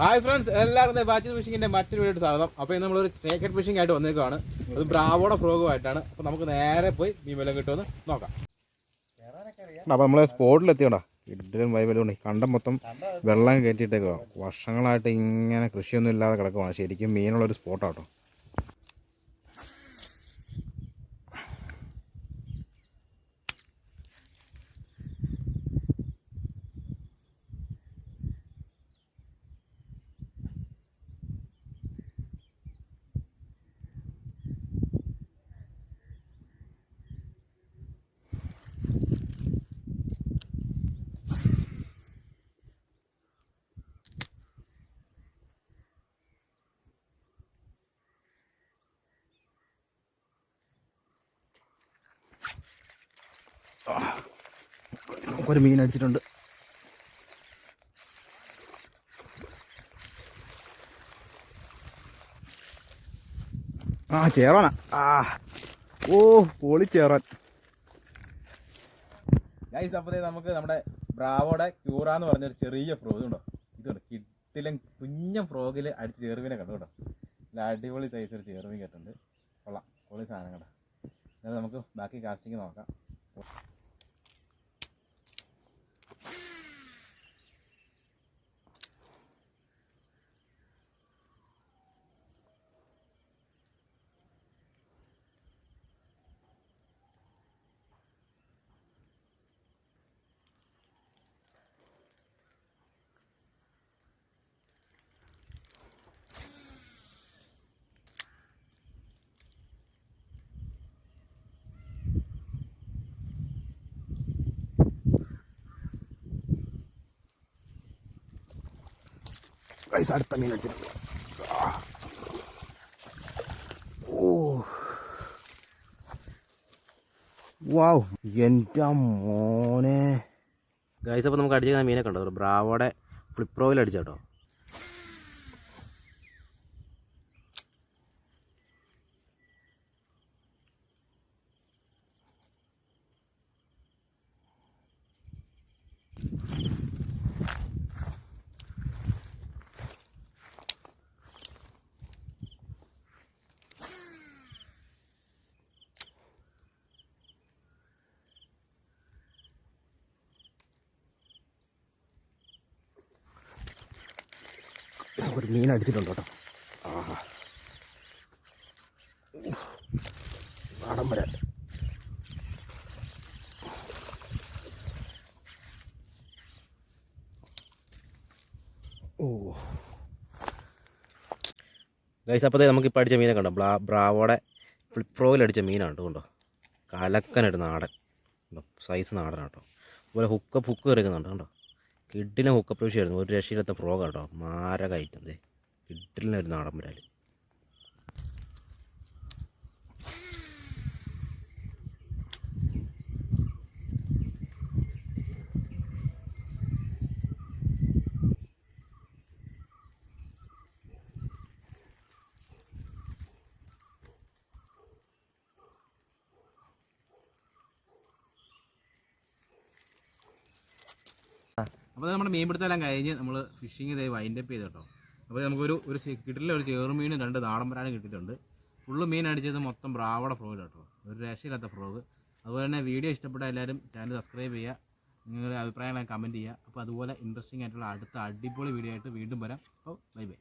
Hi friends എല്ലാവർക്കും ബാച്ചിൽ ഫിഷിങ്ങിന്റെ മറ്റൊരു വീഡിയോ സ്വാഗതം. അപ്പോൾ ഇന്ന് നമ്മളൊരു സ്നേക്കറ്റ് ഫിഷിംഗ് ആയിട്ട് വന്നേക്കാണ് അത് ബ്രാവോടെ ഫ്രോഗുമായിട്ടാണ് അപ്പോൾ നമുക്ക് നേരെ പോയി വല്ലതും കിട്ടുമെന്ന് നോക്കാം. അപ്പോൾ നമ്മളെ സ്പോട്ടിൽ എത്തിയോടാ ഇടലും വൈബലും കണ്ടം മൊത്തം വെള്ളം കയറ്റിയിട്ടേക്കോ വർഷങ്ങളായിട്ട് ഇങ്ങനെ കൃഷിയൊന്നും ഇല്ലാതെ കിടക്കുവാണ്. ശരിക്കും മീനുള്ളൊരു സ്പോട്ടാട്ടോ ഒരു മീൻ അടിച്ചിട്ടുണ്ട്. ആ ചേറാനാ. ആ. ഓ പൊളി ചേറാൻ. ഗൈസ് അപ്പോഴേ നമുക്ക് നമ്മുടെ ബ്രാവോടെ ക്യൂറ എന്ന് പറഞ്ഞൊരു ചെറിയ ഫ്രോഗ് ഉണ്ടോ? ഇതുണ്ട് കിട്ടിലും കുഞ്ഞ ഫ്രോഗിൽ അടിച്ച് ചെറുവിനെ കണ്ടു കേട്ടോ. നല്ല അടിപൊളി സൈസ് ഒരു ചെറുവിൻ കേട്ടുണ്ട് കൊള്ളാം. പൊളി സാധനം കേട്ടോ എന്നാലും നമുക്ക് ബാക്കി കാസ്റ്റിംഗ് നോക്കാം. ഗൈസ് അടുത്ത മീൻ വെച്ചിട്ടുണ്ട് ഓ വാവ് എന്റെ മോനെ. ഗൈസ് അപ്പോൾ നമുക്ക് അടിച്ച മീനൊക്കെ കണ്ടോ ബ്രാവോടെ ഫ്ലിപ്രോയിൽ അടിച്ചാട്ടോ. ഒരു മീൻ അടിച്ചിട്ടുണ്ട് കേട്ടോ. ആഹാ. നാടൻ ഓ. ഗൈസ് അപ്പോൾ നമുക്ക് ഇപ്പോൾ അടിച്ച മീനെ കണ്ടോ? ബ്ലാ ബ്രാവോടെ ഫ്ലിപ്രോയിൽ അടിച്ച മീനാണ് കേട്ടോ കലക്കനായിട്ട് നാടൻ. സൈസ് നാടനാണ് കേട്ടോ. അതുപോലെ ഹുക്കപ്പ് ഹുക്ക് കയറിക്കുന്നുണ്ട് കണ്ടോ? കിഡിലും ഹുക്കപ്പ് വിഷയമായിരുന്നു ഒരു രക്ഷയിലത്തെ ഫ്രോഗ് കേട്ടോ മാരക ഐറ്റം ദേ കിഡിലിനൊരു നാടൻ വരാൽ അപ്പോൾ നമ്മുടെ മീൻ പിടുത്തെല്ലാം കഴിഞ്ഞ് നമ്മൾ ഫിഷിങ് ഇതായി വൈൻഡ് അപ്പ് ചെയ്ത് കേട്ടോ അപ്പോൾ നമുക്കൊരു ഒരു കിട്ടില്ല ഒരു ചെറുമീനും രണ്ട് നാടൻ പരാനും കിട്ടിയിട്ടുണ്ട്. ഫുള്ള് മീൻ അടിച്ചത് മൊത്തം ബ്രാവയുടെ ഫ്രോഗ് കേട്ടോ ഒരു രക്ഷയില്ലാത്ത ഫ്രോഗ് അതുപോലെ തന്നെ വീഡിയോ ഇഷ്ടപ്പെട്ട എല്ലാവരും ചാനൽ സബ്സ്ക്രൈബ് ചെയ്യുക. നിങ്ങളുടെ അഭിപ്രായങ്ങൾ കമന്റ് ചെയ്യുക. അപ്പോൾ അതുപോലെ ഇൻട്രസ്റ്റിംഗ് ആയിട്ടുള്ള അടുത്ത അടിപൊളി വീഡിയോ ആയിട്ട് വീണ്ടും വരാം. അപ്പോൾ ബൈ ബൈ